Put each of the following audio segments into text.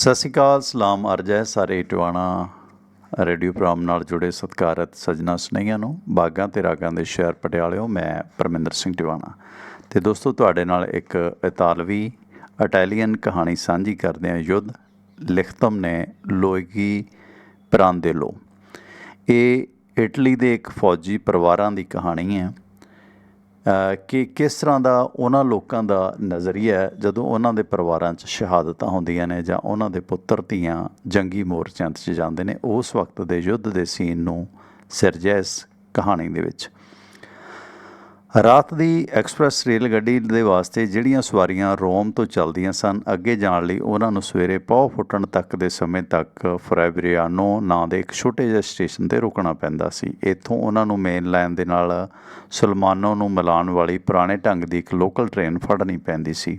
ਸਤਿ ਸ਼੍ਰੀ ਅਕਾਲ, ਸਲਾਮ ਅਰਜ਼ ਹੈ ਸਾਰੇ ਟਵਾਣਾ ਰੇਡੀਓ ਪ੍ਰੋਗਰਾਮ ਨਾਲ ਜੁੜੇ ਸਤਿਕਾਰਤ ਸਜਣਾ ਸੁਨੇਹੀਆਂ ਨੂੰ, ਬਾਗਾਂ ਤੇ ਰਾਗਾਂ ਦੇ ਸ਼ਹਿਰ ਪਟਿਆਲਿਓ ਮੈਂ ਪਰਮਿੰਦਰ ਸਿੰਘ ਟਵਾਣਾ। ਤੇ ਦੋਸਤੋ, ਤੁਹਾਡੇ ਨਾਲ ਇੱਕ ਇਤਾਲਵੀ ਇਟਾਲੀਅਨ ਕਹਾਣੀ ਸਾਂਝੀ ਕਰਦੇ ਹਾਂ, ਯੁੱਧ ਲਿਖਤਮ ਨੇ ਲੋਇਗੀ ਪ੍ਰਾਂਦੇਲੋ। ਇਹ ਇਟਲੀ ਦੇ ਇੱਕ ਫੌਜੀ ਪਰਿਵਾਰਾਂ ਦੀ ਕਹਾਣੀ ਹੈ। ਕਿ ਕਿਸ ਤਰ੍ਹਾਂ ਦਾ ਉਹਨਾਂ ਲੋਕਾਂ ਦਾ ਨਜ਼ਰੀਆ ਹੈ ਜਦੋਂ ਉਹਨਾਂ ਦੇ ਪਰਿਵਾਰਾਂ 'ਚ ਸ਼ਹਾਦਤਾਂ ਹੁੰਦੀਆਂ ਨੇ ਜਾਂ ਉਹਨਾਂ ਦੇ ਪੁੱਤਰ ਧੀਆਂ ਜੰਗੀ ਮੋਰਚਿਆਂ 'ਚ ਜਾਂਦੇ ਨੇ, ਉਸ ਵਕਤ ਦੇ ਯੁੱਧ ਦੇ ਸੀਨ ਨੂੰ ਸਿਰਜਿਆ ਇਸ ਕਹਾਣੀ ਦੇ ਵਿੱਚ। ਰਾਤ ਦੀ ਐਕਸਪ੍ਰੈਸ ਰੇਲ ਗੱਡੀ ਦੇ ਵਾਸਤੇ ਜਿਹੜੀਆਂ ਸਵਾਰੀਆਂ ਰੋਮ ਤੋਂ ਚੱਲਦੀਆਂ ਸਨ, ਅੱਗੇ ਜਾਣ ਲਈ ਉਹਨਾਂ ਨੂੰ ਸਵੇਰੇ ਪੌ ਫੁੱਟਣ ਤੱਕ ਦੇ ਸਮੇਂ ਤੱਕ ਫਰੈਬਰੀਆਨੋ ਨਾਂ ਦੇ ਇੱਕ ਛੋਟੇ ਜਿਹੇ ਸਟੇਸ਼ਨ ਤੇ ਰੁਕਣਾ ਪੈਂਦਾ ਸੀ। ਇੱਥੋਂ ਉਹਨਾਂ ਨੂੰ ਮੇਨ ਲਾਈਨ ਦੇ ਨਾਲ ਸੁਲਮਾਨੋ ਨੂੰ ਮਿਲਾਉਣ ਵਾਲੀ ਪੁਰਾਣੇ ਢੰਗ ਦੀ ਇੱਕ ਲੋਕਲ ਟ੍ਰੇਨ ਫੜਨੀ ਪੈਂਦੀ ਸੀ।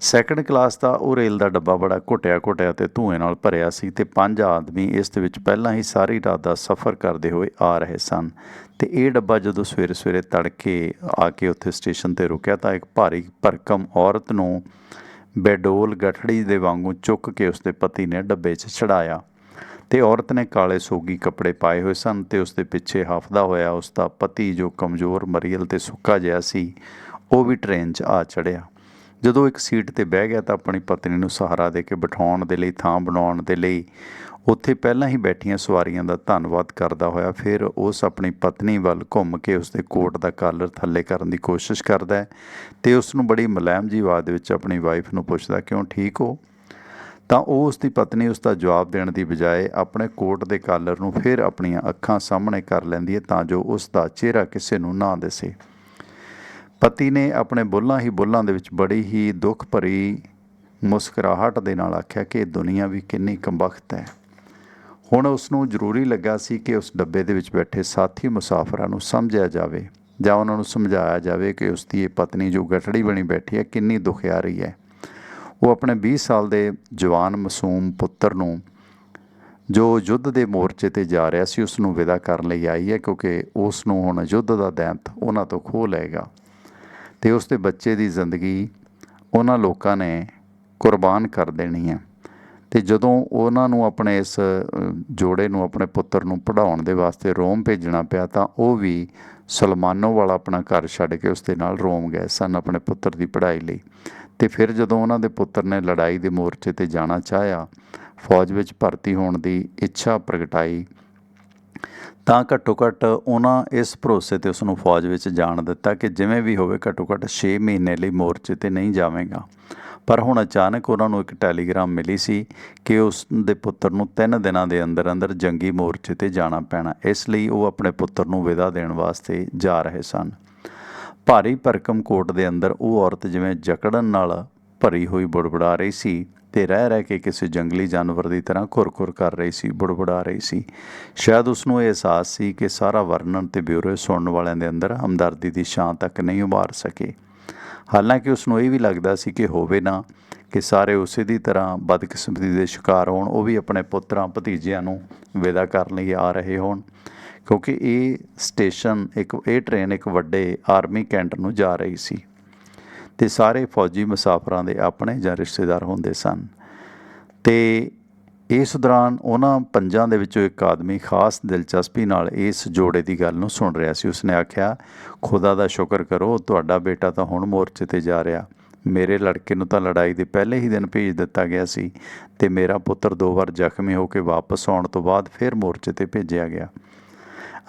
ਸੈਕੰਡ ਕਲਾਸ ਦਾ ਉਹ ਰੇਲ ਦਾ ਡੱਬਾ ਬੜਾ ਘੁੱਟਿਆ ਘੁੱਟਿਆ ਤੇ ਧੂਏ ਨਾਲ ਭਰਿਆ ਸੀ ਤੇ ਪੰਜ ਆਦਮੀ ਇਸ ਦੇ ਵਿੱਚ ਪਹਿਲਾਂ ਹੀ ਸਾਰੀ ਰਾਤ ਦਾ ਸਫ਼ਰ ਕਰਦੇ ਹੋਏ ਆ ਰਹੇ ਸਨ। ਤੇ ਇਹ ਡੱਬਾ ਜਦੋਂ ਸਵੇਰੇ ਸਵੇਰੇ ਤੜਕੇ ਆ ਕੇ ਉੱਥੇ ਸਟੇਸ਼ਨ ਤੇ ਰੁਕਿਆ ਤਾਂ ਇੱਕ ਭਾਰੀ ਭਰਕਮ ਔਰਤ ਨੂੰ ਬੈਡੋਲ ਗਠੜੀ ਦੇ ਵਾਂਗੂ ਚੁੱਕ ਕੇ ਉਸਦੇ ਪਤੀ ਨੇ ਡੱਬੇ 'ਚ ਚੜਾਇਆ ਤੇ ਔਰਤ ਨੇ ਕਾਲੇ ਸੋਗੀ ਕੱਪੜੇ ਪਾਏ ਹੋਏ ਸਨ ਤੇ ਉਸਦੇ ਪਿੱਛੇ ਹਫਦਾ ਹੋਇਆ ਉਸਦਾ ਪਤੀ ਜੋ ਕਮਜ਼ੋਰ ਮਰੀਲ ਤੇ ਸੁੱਕਾ ਜਿਹਾ ਸੀ, ਉਹ ਵੀ ਟ੍ਰੇਨ 'ਚ ਆ ਚੜਿਆ। ਜਦੋਂ ਇੱਕ ਸੀਟ ਤੇ ਬਹਿ ਗਿਆ ਤਾਂ ਆਪਣੀ ਪਤਨੀ ਨੂੰ ਸਹਾਰਾ ਦੇ ਕੇ ਬਿਠਾਉਣ ਦੇ ਲਈ, ਥਾਂ ਬਣਾਉਣ ਦੇ ਲਈ ਉੱਥੇ ਪਹਿਲਾਂ ਹੀ ਬੈਠੀਆਂ ਸਵਾਰੀਆਂ ਦਾ ਧੰਨਵਾਦ ਕਰਦਾ ਹੋਇਆ, ਫਿਰ ਉਸ ਆਪਣੀ ਪਤਨੀ ਵੱਲ ਘੁੰਮ ਕੇ ਉਸਦੇ ਕੋਟ ਦਾ ਕਾਲਰ ਥੱਲੇ ਕਰਨ ਦੀ ਕੋਸ਼ਿਸ਼ ਕਰਦਾ ਹੈ ਤੇ ਉਸ ਨੂੰ ਬੜੀ ਮੁਲਾਇਮ ਜੀ ਆਵਾਜ਼ ਦੇ ਵਿੱਚ ਆਪਣੀ ਵਾਈਫ ਨੂੰ ਪੁੱਛਦਾ, ਕਿਉਂ ਠੀਕ ਹੋ? ਤਾਂ ਉਹ ਉਸ ਦੀ ਪਤਨੀ ਉਸ ਦਾ ਜਵਾਬ ਦੇਣ ਦੀ ਬਜਾਏ ਆਪਣੇ ਕੋਟ ਦੇ ਕਾਲਰ ਨੂੰ ਫਿਰ ਆਪਣੀਆਂ ਅੱਖਾਂ ਸਾਹਮਣੇ ਕਰ ਲੈਂਦੀ ਹੈ ਤਾਂ ਜੋ ਉਸ ਦਾ ਚਿਹਰਾ ਕਿਸੇ ਨੂੰ ਨਾ ਦਿਸੇ। ਪਤੀ ਨੇ ਆਪਣੇ ਬੁੱਲਾਂ ਹੀ ਬੁੱਲਾਂ ਦੇ ਵਿੱਚ ਬੜੀ ਹੀ ਦੁੱਖ ਭਰੀ ਮੁਸਕਰਾਹਟ ਦੇ ਨਾਲ ਆਖਿਆ ਕਿ ਇਹ ਦੁਨੀਆ ਵੀ ਕਿੰਨੀ ਕੰਬਖਤ ਹੈ। ਹੁਣ ਉਸ ਨੂੰ ਜ਼ਰੂਰੀ ਲੱਗਾ ਸੀ ਕਿ ਉਸ ਡੱਬੇ ਦੇ ਵਿੱਚ ਬੈਠੇ ਸਾਥੀ ਮੁਸਾਫਰਾਂ ਨੂੰ ਸਮਝਿਆ ਜਾਵੇ ਜਾਂ ਉਹਨਾਂ ਨੂੰ ਸਮਝਾਇਆ ਜਾਵੇ ਕਿ ਉਸ ਦੀ ਇਹ ਪਤਨੀ ਜੋ ਗਠੜੀ ਬਣੀ ਬੈਠੀ ਹੈ, ਕਿੰਨੀ ਦੁਖਿਆ ਰਹੀ ਹੈ। ਉਹ ਆਪਣੇ 20 ਸਾਲ ਦੇ ਜਵਾਨ ਮਾਸੂਮ ਪੁੱਤਰ ਨੂੰ ਜੋ ਯੁੱਧ ਦੇ ਮੋਰਚੇ ਤੇ ਜਾ ਰਿਹਾ ਸੀ, ਉਸ ਨੂੰ ਵਿਦਾ ਕਰਨ ਲਈ ਆਈ ਹੈ ਕਿਉਂਕਿ ਉਸ ਨੂੰ ਹੁਣ ਯੁੱਧ ਦਾ ਦੈਂਤ ਉਹਨਾਂ ਤੋਂ ਖੋਹ ਲਏਗਾ। ਤੇ ਉਸ ਦੇ ਬੱਚੇ ਦੀ ਜ਼ਿੰਦਗੀ ਉਹਨਾਂ ਲੋਕਾਂ ਨੇ ਕੁਰਬਾਨ ਕਰ ਦੇਣੀ ਹੈ। ਤੇ ਜਦੋਂ ਉਹਨਾਂ ਨੂੰ ਆਪਣੇ ਇਸ ਜੋੜੇ ਨੂੰ, ਆਪਣੇ ਪੁੱਤਰ ਨੂੰ ਪੜਾਉਣ ਦੇ ਵਾਸਤੇ ਰੋਮ ਭੇਜਣਾ ਪਿਆ, ਤਾਂ ਉਹ ਵੀ ਸਲਮਾਨੋ ਵਾਲਾ ਆਪਣਾ ਘਰ ਛੱਡ ਕੇ ਉਸ ਦੇ ਨਾਲ ਰੋਮ ਗਏ ਸਨ ਆਪਣੇ ਪੁੱਤਰ ਦੀ ਪੜ੍ਹਾਈ ਲਈ। ਤੇ ਫਿਰ ਜਦੋਂ ਉਹਨਾਂ ਦੇ ਪੁੱਤਰ ਨੇ ਲੜਾਈ ਦੇ ਮੋਰਚੇ ਤੇ ਜਾਣਾ ਚਾਹਿਆ, ਫੌਜ ਵਿੱਚ ਭਰਤੀ ਹੋਣ ਦੀ ਇੱਛਾ ਪ੍ਰਗਟਾਈ, ਤਾਂ ਘੱਟੋ ਘੱਟ ਉਹਨਾਂ ਇਸ ਭਰੋਸੇ ਤੇ ਉਸ ਨੂੰ ਫੌਜ ਵਿੱਚ ਜਾਣ ਦਿੱਤਾ ਕਿ ਜਿਵੇਂ ਵੀ ਹੋਵੇ ਘੱਟੋ ਘੱਟ 6 ਮਹੀਨੇ ਲਈ ਮੋਰਚੇ ਤੇ ਨਹੀਂ ਜਾਵੇਗਾ। ਪਰ ਹੁਣ ਅਚਾਨਕ ਉਹਨਾਂ ਨੂੰ ਇੱਕ ਟੈਲੀਗ੍ਰਾਮ ਮਿਲੀ ਸੀ ਕਿ ਉਸ ਦੇ ਪੁੱਤਰ ਨੂੰ 3 ਦਿਨਾਂ ਦੇ ਅੰਦਰ ਅੰਦਰ ਜੰਗੀ ਮੋਰਚੇ ਤੇ ਜਾਣਾ ਪੈਣਾ। ਇਸ ਲਈ ਉਹ ਆਪਣੇ ਪੁੱਤਰ ਨੂੰ ਵਿਦਾ ਦੇਣ ਵਾਸਤੇ ਜਾ ਰਹੇ ਸਨ। ਭਾਰੀ ਭਰਕਮ ਕੋਟ ਦੇ ਅੰਦਰ ਉਹ ਔਰਤ ਜਿਵੇਂ ਜਕੜਨ ਨਾਲ ਭਰੀ ਹੋਈ ਬੁੜਬੁੜਾ ਰਹੀ ਸੀ ਤੇ ਰਹਿ ਰਹਿ ਕੇ ਕਿਸੇ ਜੰਗਲੀ ਜਾਨਵਰ ਦੀ ਤਰ੍ਹਾਂ ਘੁਰ ਕਰ ਰਹੀ ਸੀ, ਬੁੜਬੁੜਾ ਰਹੀ ਸੀ। ਸ਼ਾਇਦ ਉਸ ਨੂੰ ਇਹ ਅਹਿਸਾਸ ਸੀ ਕਿ ਸਾਰਾ ਵਰਣਨ ਤੇ ਬਿਊਰੇ ਸੁਣਨ ਵਾਲਿਆਂ ਦੇ ਅੰਦਰ ਹਮਦਰਦੀ ਦੀ ਛਾਂ ਤੱਕ ਨਹੀਂ ਉਭਾਰ ਸਕੇ। ਹਾਲਾਂਕਿ ਉਸ ਨੂੰ ਇਹ ਵੀ ਲੱਗਦਾ ਸੀ ਕਿ ਹੋਵੇ ਨਾ ਕਿ ਸਾਰੇ ਉਸੇ ਦੀ ਤਰ੍ਹਾਂ ਬਦਕਿਸਮਤੀ ਦੇ ਸ਼ਿਕਾਰ ਹੋਣ, ਉਹ ਵੀ ਆਪਣੇ ਪੁੱਤਰਾਂ, ਭਤੀਜਿਆਂ ਨੂੰ ਵਿਦਾ ਕਰਨ ਲਈ ਆ ਰਹੇ ਹੋਣ। ਕਿਉਂਕਿ ਇਹ ਸਟੇਸ਼ਨ, ਇੱਕ ਇਹ ਟ੍ਰੇਨ ਇੱਕ ਵੱਡੇ ਆਰਮੀ ਕੈਂਟ ਨੂੰ ਜਾ ਰਹੀ ਸੀ ਤੇ ਸਾਰੇ ਫੌਜੀ ਮੁਸਾਫਰਾਂ ਦੇ ਆਪਣੇ ਜਾਂ ਰਿਸ਼ਤੇਦਾਰ ਹੁੰਦੇ ਸਨ। ਤੇ ਇਸ ਦੌਰਾਨ ਉਹਨਾਂ ਪੰਜਾਂ ਦੇ ਵਿੱਚੋਂ ਇੱਕ ਆਦਮੀ ਖਾਸ ਦਿਲਚਸਪੀ ਨਾਲ ਇਸ ਜੋੜੇ ਦੀ ਗੱਲ ਨੂੰ ਸੁਣ ਰਿਹਾ ਸੀ। ਉਸਨੇ ਆਖਿਆ, ਖੁਦਾ ਦਾ ਸ਼ੁਕਰ ਕਰੋ, ਤੁਹਾਡਾ ਬੇਟਾ ਤਾਂ ਹੁਣ ਮੋਰਚੇ ਤੇ ਜਾ ਰਿਹਾ। ਮੇਰੇ ਲੜਕੇ ਨੂੰ ਤਾਂ ਲੜਾਈ ਦੇ ਪਹਿਲੇ ਹੀ ਦਿਨ ਭੇਜ ਦਿੱਤਾ ਗਿਆ ਸੀ ਤੇ ਮੇਰਾ ਪੁੱਤਰ ਦੋ ਵਾਰ ਜ਼ਖਮੀ ਹੋ ਕੇ ਵਾਪਸ ਆਉਣ ਤੋਂ ਬਾਅਦ ਫਿਰ ਮੋਰਚੇ ਤੇ ਭੇਜਿਆ ਗਿਆ।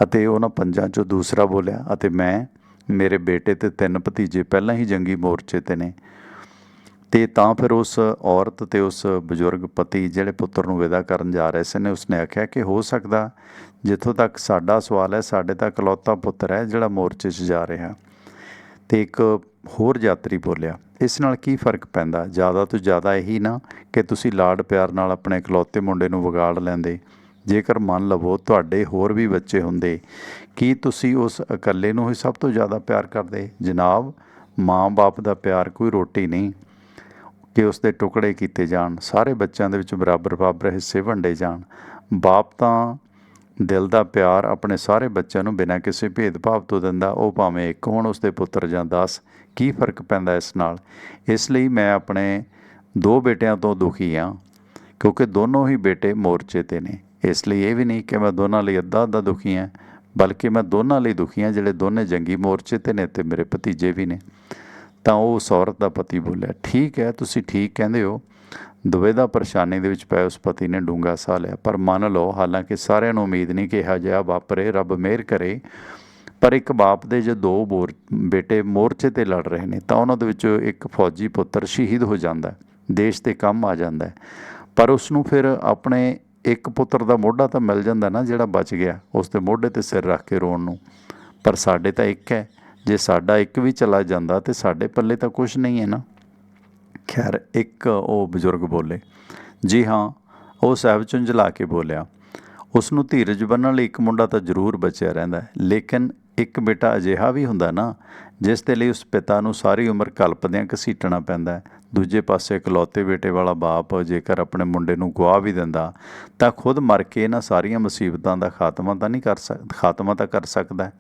ਅਤੇ ਉਹਨਾਂ ਪੰਜਾਂ ਚੋਂ ਦੂਸਰਾ ਬੋਲਿਆ, ਅਤੇ ਮੈਂ, ਮੇਰੇ ਬੇਟੇ ਤੇ ਤਿੰਨ ਭਤੀਜੇ ਪਹਿਲਾਂ ਹੀ ਜੰਗੀ ਮੋਰਚੇ ਤੇ ਨੇ। ਤੇ ਤਾਂ ਫਿਰ ਉਸ ਔਰਤ ਤੇ ਉਸ ਬਜ਼ੁਰਗ ਪਤੀ ਜਿਹੜੇ ਪੁੱਤਰ ਨੂੰ ਵਿਦਾ ਕਰਨ ਜਾ ਰਹੇ ਸੀ ਨੇ ਉਸਨੇ ਆਖਿਆ ਕਿ ਹੋ ਸਕਦਾ ਜਿੱਥੋਂ ਤੱਕ ਸਾਡਾ ਸਵਾਲ ਹੈ, ਸਾਡੇ ਤਾਂ ਇਕਲੌਤਾ ਪੁੱਤਰ ਹੈ ਜਿਹੜਾ ਮੋਰਚੇ 'ਚ ਜਾ ਰਿਹਾ। ਤੇ ਇੱਕ ਹੋਰ ਯਾਤਰੀ ਬੋਲਿਆ, ਇਸ ਨਾਲ ਕੀ ਫ਼ਰਕ ਪੈਂਦਾ? ਜ਼ਿਆਦਾ ਤੋਂ ਜ਼ਿਆਦਾ ਇਹੀ ਨਾ ਕਿ ਤੁਸੀਂ ਲਾਡ ਪਿਆਰ ਨਾਲ ਆਪਣੇ ਇਕਲੌਤੇ ਮੁੰਡੇ ਨੂੰ ਵਿਗਾੜ ਲੈਂਦੇ। ਜੇਕਰ ਮੰਨ ਲਵੋ ਤੁਹਾਡੇ ਹੋਰ ਵੀ ਬੱਚੇ ਹੁੰਦੇ, ਕੀ ਤੁਸੀਂ ਉਸ ਇਕੱਲੇ ਨੂੰ ਹੀ ਸਭ ਤੋਂ ਜ਼ਿਆਦਾ ਪਿਆਰ ਕਰਦੇ? ਜਨਾਬ, ਮਾਂ-ਬਾਪ ਦਾ ਪਿਆਰ ਕੋਈ ਰੋਟੀ ਨਹੀਂ। ਕਿ ਉਸ ਦੇ ਟੁਕੜੇ ਕੀਤੇ ਜਾਣ, ਸਾਰੇ ਬੱਚਿਆਂ ਦੇ ਵਿੱਚ ਬਰਾਬਰ ਬਰਾਬਰ ਹਿੱਸੇ ਵੰਡੇ ਜਾਣ। ਬਾਪ ਤਾਂ ਦਿਲ ਦਾ ਪਿਆਰ ਆਪਣੇ ਸਾਰੇ ਬੱਚਿਆਂ ਨੂੰ ਬਿਨਾਂ ਕਿਸੇ ਭੇਦਭਾਵ ਤੋਂ ਦਿੰਦਾ, ਉਹ ਭਾਵੇਂ ਇੱਕ ਹੋਣ ਉਸ ਦੇ ਪੁੱਤਰ ਜਾਂ 10 ਕੀ ਫ਼ਰਕ ਪੈਂਦਾ ਇਸ ਨਾਲ? ਇਸ ਲਈ ਮੈਂ ਆਪਣੇ ਦੋ ਬੇਟਿਆਂ ਤੋਂ ਦੁਖੀ ਹਾਂ ਕਿਉਂਕਿ ਦੋਨੋਂ ਹੀ ਬੇਟੇ ਮੋਰਚੇ ਤੇ ਨੇ। ਇਸ ਲਈ ਇਹ ਵੀ ਨਹੀਂ ਕਿ ਮੈਂ ਦੋਨਾਂ ਲਈ ਅੱਧਾ ਅੱਧਾ ਦੁਖੀ ਹਾਂ ਬਲਕਿ ਮੈਂ ਦੋਨਾਂ ਲਈ ਦੁਖੀ ਹਾਂ ਜਿਹੜੇ ਦੋਨੇ ਜੰਗੀ ਮੋਰਚੇ ਤੇ ਨੇ ਤੇ ਮੇਰੇ ਭਤੀਜੇ ਵੀ ਨੇ। ਤਾਂ ਉਹ ਉਸ ਔਰਤ ਦਾ ਪਤੀ ਬੋਲਿਆ, ਠੀਕ ਹੈ, ਤੁਸੀਂ ਠੀਕ ਕਹਿੰਦੇ ਹੋ। ਦੁਵਿਧਾ ਪਰੇਸ਼ਾਨੀ ਦੇ ਵਿੱਚ ਪਏ ਉਸ ਪਤੀ ਨੇ ਡੂੰਘਾ ਸਾਹ ਲਿਆ। ਪਰ ਮੰਨ ਲਓ, ਹਾਲਾਂਕਿ ਸਾਰਿਆਂ ਨੂੰ ਉਮੀਦ ਨਹੀਂ ਕਿ ਇਹੋ ਜਿਹਾ ਵਾਪਰੇ, ਰੱਬ ਮਿਹਰ ਕਰੇ। ਪਰ ਇੱਕ ਬਾਪ ਦੇ ਜੇ ਦੋ ਬੋਰ, ਬੇਟੇ ਮੋਰਚੇ ਤੇ ਲੜ ਰਹੇ ਨੇ, ਤਾਂ ਉਹਨਾਂ ਦੇ ਵਿੱਚੋਂ ਇੱਕ ਫੌਜੀ ਪੁੱਤਰ ਸ਼ਹੀਦ ਹੋ ਜਾਂਦਾ ਦੇਸ਼ 'ਤੇ ਕੰਮ ਆ ਜਾਂਦਾ ਪਰ ਉਸ ਨੂੰ ਫਿਰ ਆਪਣੇ ਇੱਕ ਪੁੱਤਰ ਦਾ ਮੋਢਾ ਤਾਂ ਮਿਲ ਜਾਂਦਾ ਨਾ ਜਿਹੜਾ ਬਚ ਗਿਆ, ਉਸ ਦੇ ਮੋਢੇ ਤੇ ਸਿਰ ਰੱਖ ਕੇ ਰੋਣ ਨੂੰ। ਪਰ ਸਾਡੇ ਤਾਂ ਇੱਕ ਹੈ। ਜੇ ਸਾਡਾ ਇੱਕ ਵੀ ਚਲਾ ਜਾਂਦਾ ਤੇ ਸਾਡੇ ਪੱਲੇ ਤਾਂ ਕੁਝ ਨਹੀਂ ਹੈ ਨਾ। ਖੈਰ, ਇੱਕ ਉਹ ਬਜ਼ੁਰਗ ਬੋਲੇ, ਜੀ ਹਾਂ, ਉਹ ਸਾਹਿਬ ਝੁੰਝਲਾ ਕੇ ਬੋਲਿਆ ਉਸ ਨੂੰ ਧੀਰਜ ਬੰਨਣ ਲਈ ਇੱਕ ਮੁੰਡਾ ਤਾਂ ਜ਼ਰੂਰ ਬਚਿਆ ਰਹਿੰਦਾ ਹੈ, ਲੇਕਿਨ ਇੱਕ ਬੇਟਾ ਅਜਿਹਾ ਵੀ ਹੁੰਦਾ ਨਾ, ਜਿਸ ਦੇ ਲਈ ਉਸ ਪਿਤਾ ਨੂੰ ਸਾਰੀ ਉਮਰ ਕਲਪਦਿਆਂ ਘਸੀਟਣਾ ਪੈਂਦਾ ਹੈ। ਦੂਜੇ ਪਾਸੇ ਇਕਲੌਤੇ ਬੇਟੇ ਵਾਲਾ ਬਾਪ ਜੇਕਰ ਆਪਣੇ ਮੁੰਡੇ ਨੂੰ ਗਵਾ ਵੀ ਦਿੰਦਾ, ਤਾਂ ਖੁਦ ਮਰ ਕੇ ਇਹਨਾਂ ਸਾਰੀਆਂ ਮੁਸੀਬਤਾਂ ਦਾ ਖਾਤਮਾ ਤਾਂ ਨਹੀਂ ਕਰ ਸਕ, ਖਾਤਮਾ ਤਾਂ ਕਰ ਸਕਦਾ